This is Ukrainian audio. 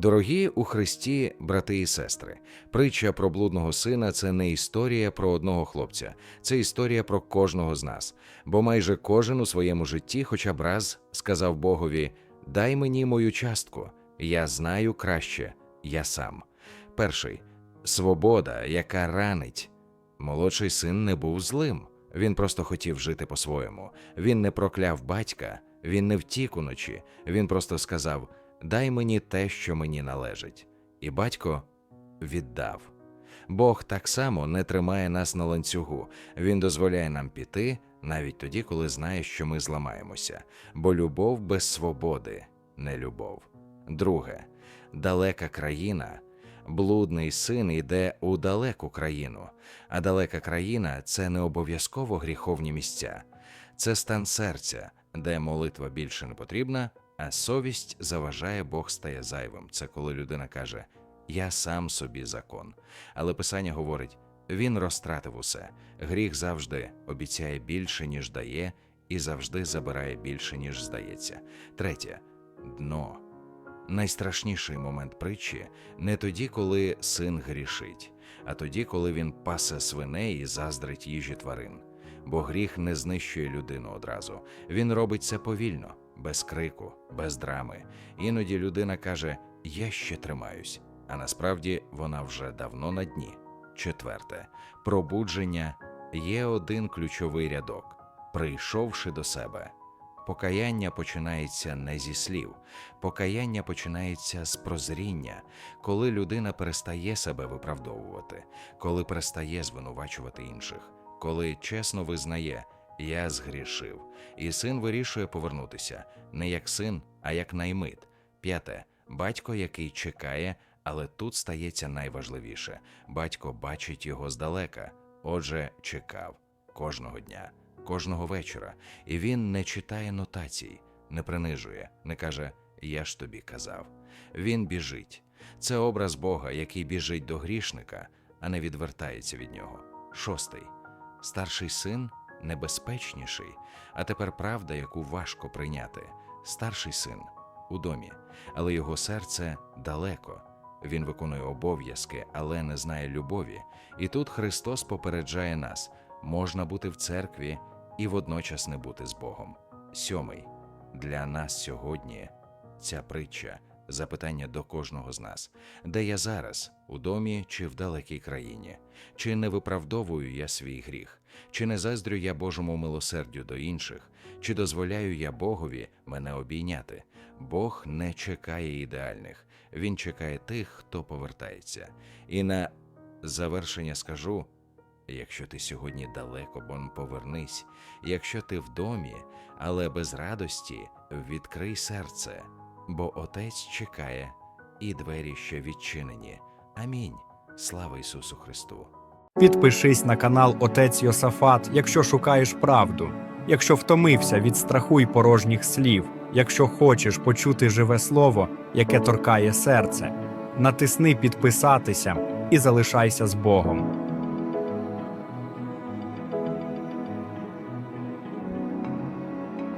Дорогі у Христі, брати і сестри, притча про блудного сина це не історія про одного хлопця, це історія про кожного з нас. Бо майже кожен у своєму житті, хоча б раз, сказав Богові: Дай мені мою частку, я знаю краще, я сам. Перший свобода, яка ранить. Молодший син не був злим. Він просто хотів жити по-своєму. Він не прокляв батька, він не втік уночі. Він просто сказав: Дай мені те, що мені належить. І батько віддав. Бог так само не тримає нас на ланцюгу. Він дозволяє нам піти навіть тоді, коли знає, що ми зламаємося. Бо любов без свободи не любов. Друге, далека країна. Блудний син йде у далеку країну, а далека країна це не обов'язково гріховні місця, це стан серця, де молитва більше не потрібна, а совість заважає Бог стає зайвим. Це коли людина каже: Я сам собі закон. Але Писання говорить: він розтратив усе. Гріх завжди обіцяє більше, ніж дає, і завжди забирає більше, ніж здається. Третє дно. Найстрашніший момент притчі не тоді, коли син грішить, а тоді, коли він пасе свиней і заздрить їжі тварин. Бо гріх не знищує людину одразу. Він робить це повільно, без крику, без драми. Іноді людина каже: Я ще тримаюсь, а насправді вона вже давно на дні. Четверте, пробудження є один ключовий рядок, прийшовши до себе. Покаяння починається не зі слів, покаяння починається з прозріння, коли людина перестає себе виправдовувати, коли перестає звинувачувати інших, коли чесно визнає Я згрішив, і син вирішує повернутися не як син, а як наймит. П'яте батько, який чекає, але тут стається найважливіше батько бачить його здалека, отже, чекав кожного дня кожного вечора, і він не читає нотацій, не принижує, не каже Я ж тобі казав. Він біжить. Це образ Бога, який біжить до грішника, а не відвертається від нього. Шостий. Старший син небезпечніший, а тепер правда, яку важко прийняти. Старший син у домі, але його серце далеко. Він виконує обов'язки, але не знає любові. І тут Христос попереджає нас: можна бути в церкві і водночас не бути з Богом. Сьомий для нас сьогодні ця притча запитання до кожного з нас, де я зараз, у домі чи в далекій країні, чи не виправдовую я свій гріх, чи не заздрю я Божому милосердю до інших, чи дозволяю я Богові мене обійняти. Бог не чекає ідеальних, Він чекає тих, хто повертається. І на завершення скажу. Якщо ти сьогодні далеко, бон повернись, якщо ти в домі, але без радості, відкрий серце, бо Отець чекає, і двері ще відчинені. Амінь. Слава Ісусу Христу! Підпишись на канал Отець Йосафат, якщо шукаєш правду, якщо втомився від страху й порожніх слів, якщо хочеш почути живе слово, яке торкає серце. Натисни підписатися і залишайся з Богом.